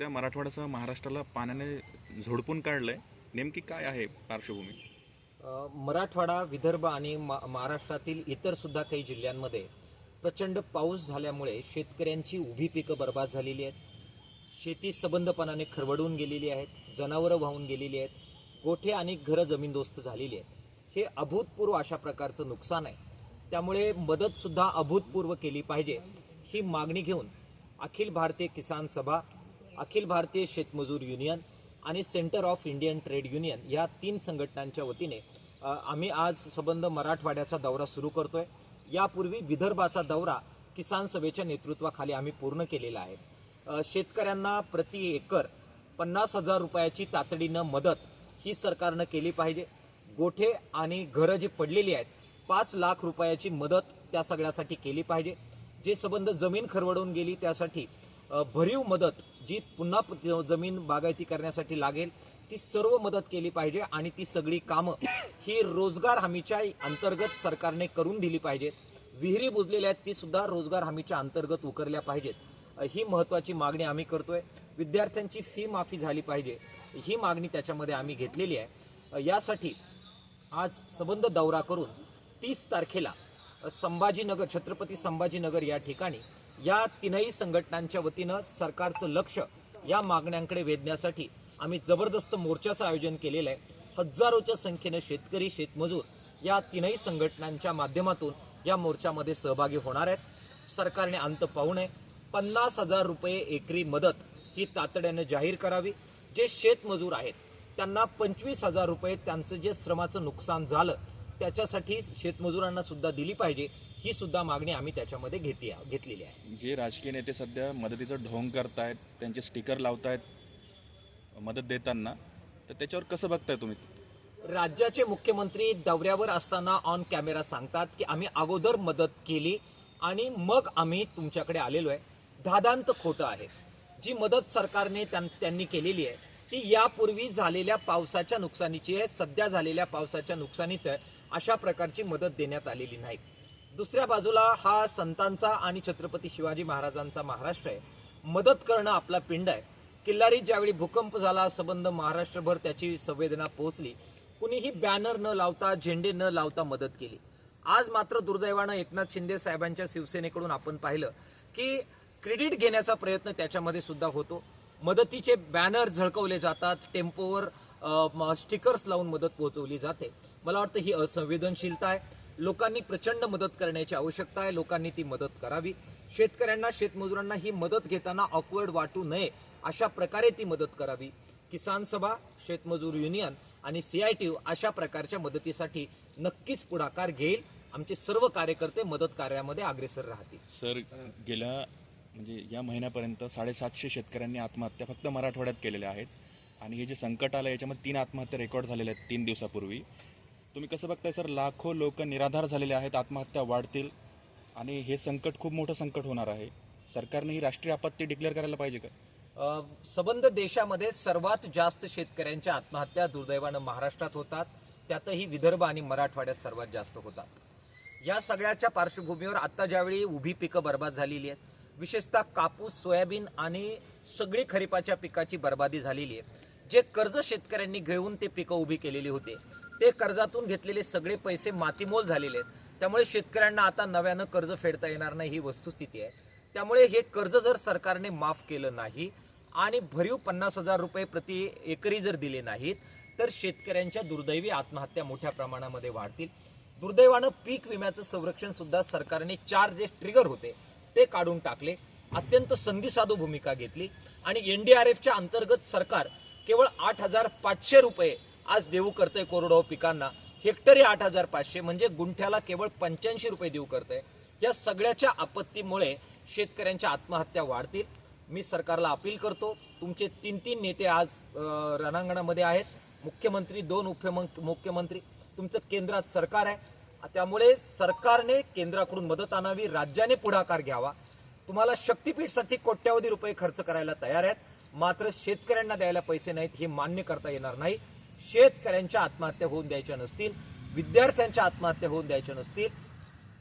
सध्या मराठवाड्यासह महाराष्ट्राला पाण्याने झोडपून काढलंय. नेमकी काय आहे पार्श्वभूमी? मराठवाडा विदर्भ आणि मा- महाराष्ट्रातील इतर सुद्धा काही जिल्ह्यांमध्ये प्रचंड पाऊस झाल्यामुळे शेतकऱ्यांची उभी पिकं बर्बाद झालेली आहेत. शेती सबंधपणाने खरवडून गेलेली आहेत जनावरं वाहून गेलेली आहेत गोठे आणि घरं जमीनदोस्त झालेली आहेत. हे अभूतपूर्व अशा प्रकारचं नुकसान आहे. त्यामुळे मदतसुद्धा अभूतपूर्व केली पाहिजे ही मागणी घेऊन अखिल भारतीय किसान सभा अखिल भारतीय शेतमजूर युनियन आणि centre of Indian trade union या तीन संघटनांच्या वतीने आम्ही आज संबंध मराठवाड्याचा दौरा सुरू करतोय. यापूर्वी विदर्भाचा दौरा किसान सभेच्या नेतृत्वाखाली आम्ही पूर्ण केलेला आहे. शेतकऱ्यांना प्रति एकर पन्नास हजार रुपयाची तातडीनं मदत ही सरकारनं केली पाहिजे. गोठे आणि घरं जी पडलेली आहेत पाच लाख रुपयाची मदत त्या सगळ्यासाठी केली पाहिजे. जे संबंध जमीन खरवडून गेली त्यासाठी भरीव मदत जी पुन्हा जमीन बागायती करण्यासाठी लागेल ती सर्व मदत केली पाहिजे आणि ती सगळी कामं ही रोजगार हमीच्या अंतर्गत सरकारने करून दिली पाहिजेत. विहिरी बुजलेल्या आहेत ती सुद्धा रोजगार हमीच्या अंतर्गत उकरल्या पाहिजेत. ही महत्वाची मागणी आम्ही करतोय. विद्यार्थ्यांची फी माफी झाली पाहिजे. ही मागणी त्याच्यामध्ये आम्ही घेतलेली आहे. यासाठी आज संबंध दौरा करून तीस तारखेला संभाजीनगर छत्रपती संभाजीनगर या ठिकाणी या तीनही संघटनांच्या वतीनं सरकारचं लक्ष या मागण्यांकडे वेधण्यासाठी आम्ही जबरदस्त मोर्चाचं आयोजन केलेलं आहे. हजारोच्या संख्येनं शेतकरी शेतमजूर या तीनही संघटनांच्या माध्यमातून या मोर्चामध्ये सहभागी होणार आहेत. सरकारने अंत पाहू नये. पन्नास हजार रुपये एकरी मदत ही तातड्यानं जाहीर करावी. जे शेतमजूर आहेत त्यांना पंचवीस हजार रुपये त्यांचं जे श्रमाचं नुकसान झालं त्याच्यासाठी शेतमजुरांना सुद्धा दिली पाहिजे. ही सुद्धा मागणी आम्ही त्याच्यामध्ये घेतली घेतलेली आहे. जे राजकीय नेते सध्या मदतीचं ढोंग करतायत त्यांचे स्टिकर लावतायत मदत देताना तर त्याच्यावर कसं बघताय तुम्ही? राज्याचे मुख्यमंत्री दौऱ्यावर असताना ऑन कॅमेरा सांगतात की आम्ही अगोदर मदत केली आणि मग आम्ही तुमच्याकडे आलेलो आहे. धादांत खोटं आहे. जी मदत सरकारने त्यां- त्यांनी केलेली आहे ती यापूर्वी झालेल्या पावसाच्या नुकसानीची आहे सध्या झालेल्या पावसाच्या नुकसानीची आहे. अशा प्रकारची मदत देण्यात आलेली नाही. दुसऱ्या बाजूला हा संतांचा आणि छत्रपती शिवाजी महाराजांचा महाराष्ट्र आहे. मदत करणं आपला पिंड आहे. किल्लारीत ज्यावेळी भूकंप झाला संबंध महाराष्ट्रभर त्याची संवेदना पोहोचली. कुणीही बॅनर न लावता झेंडे न लावता मदत केली. आज मात्र दुर्दैवानं एकनाथ शिंदे साहेबांच्या शिवसेनेकडून आपण पाहिलं की क्रेडिट घेण्याचा प्रयत्न त्याच्यामध्ये सुद्धा होतो. मदतीचे बॅनर झळकवले जातात टेम्पोवर स्टिकर्स लावून मदत पोहोचवली जाते. मला वाटतं ही असंवेदनशीलता आहे. लोकांनी प्रचंड मदत करण्याची आवश्यकता आहे. लोकांनी ती मदत करावी. शेतकऱ्यांना शेतमजुरांना ही मदत घेताना ऑकवर्ड वाटू नये अशा प्रकारे ती मदत करावी. किसान सभा शेतमजूर युनियन आणि सीआयटीयू अशा प्रकारच्या मदतीसाठी नक्कीच पुढाकार घेईल. आमचे सर्व कार्यकर्ते मदत कार्यामध्ये अग्रेसर राहतील. सर गेल्या म्हणजे या महिन्यापर्यंत साडेसातशे शेतकऱ्यांनी आत्महत्या फक्त मराठवाड्यात केलेल्या आहेत. आणि हे जे संकट आलं याच्यामध्ये तीन आत्महत्या रेकॉर्ड झालेल्या आहेत तीन दिवसापूर्वी. तुम्ही कसं बघताय सर? लाखो लोक निराधार झालेले आहेत आत्महत्या वाढतील आणि हे संकट खूप मोठं संकट होणार आहे. सरकारने ही राष्ट्रीय आपत्ती डिक्लेअर करायला पाहिजे का? सबंध देशामध्ये सर्वात जास्त शेतकऱ्यांच्या आत्महत्या दुर्दैवानं महाराष्ट्रात होतात. त्यातही विदर्भ आणि मराठवाड्यात सर्वात जास्त होतात. या सगळ्याच्या पार्श्वभूमीवर आता ज्यावेळी उभी पिकं बर्बाद झालेली आहेत विशेषतः कापूस सोयाबीन आणि सगळी खरीपाच्या पिकाची बर्बादी झालेली आहे जे कर्ज शेतकऱ्यांनी घेऊन ते पिकं उभी केलेली होते. ते कर्जातून घेतलेले सगळे पैसे मातीमोल झालेले आहेत. त्यामुळे शेतकऱ्यांना आता नव्यानं कर्ज फेडता येणार नाही ही वस्तुस्थिती आहे. त्यामुळे हे कर्ज जर सरकारने माफ केलं नाही आणि भरीव पन्नास हजार रुपये प्रति एकरी जर दिले नाहीत तर शेतकऱ्यांच्या दुर्दैवी आत्महत्या मोठ्या प्रमाणामध्ये वाढतील. दुर्दैवानं पीक विम्याचं संरक्षण सुद्धा सरकारने चार जे ट्रिगर होते ते काढून टाकले. अत्यंत संधीसाधू भूमिका घेतली. आणि एनडीआरएफच्या अंतर्गत सरकार केवळ आठ हजार पाचशे रुपये आज देऊ करतंय कोरडवाहू पिकांना. हेक्टरी आठ हजार पाचशे म्हणजे गुंठ्याला केवळ पंच्याऐंशी रुपये देऊ करतंय. या सगळ्याच्या आपत्तीमुळे शेतकऱ्यांच्या आत्महत्या वाढतील. मी सरकारला अपील करतो तुमचे तीन तीन नेते आज रणांगणामध्ये आहेत. मुख्यमंत्री दोन मुख्यमंत्री. तुमचं केंद्रात सरकार आहे. त्यामुळे सरकारने केंद्राकडून मदत आणावी राज्याने पुढाकार घ्यावा. तुम्हाला शक्तीपीठसाठी कोट्यावधी रुपये खर्च करायला तयार आहेत. मात्र शेतकऱ्यांना द्यायला पैसे नाहीत हे मान्य करता येणार नाही. शेतकऱ्यांच्या आत्महत्या होऊन द्यायच्या नसतील विद्यार्थ्यांच्या आत्महत्या होऊन द्यायच्या नसतील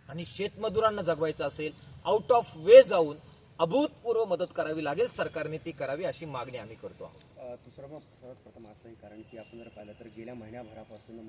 आणि शेतमजुरांना जगवायचं असेल आउट ऑफ वे जाऊन अभूतपूर्व मदत करावी लागेल सरकारने ती करावी अशी मागणी आम्ही करतो आहोत. दुसरं मग सर्वात प्रथम असंही कारण की आपण जर पाहिलं तर गेल्या महिन्याभरापासून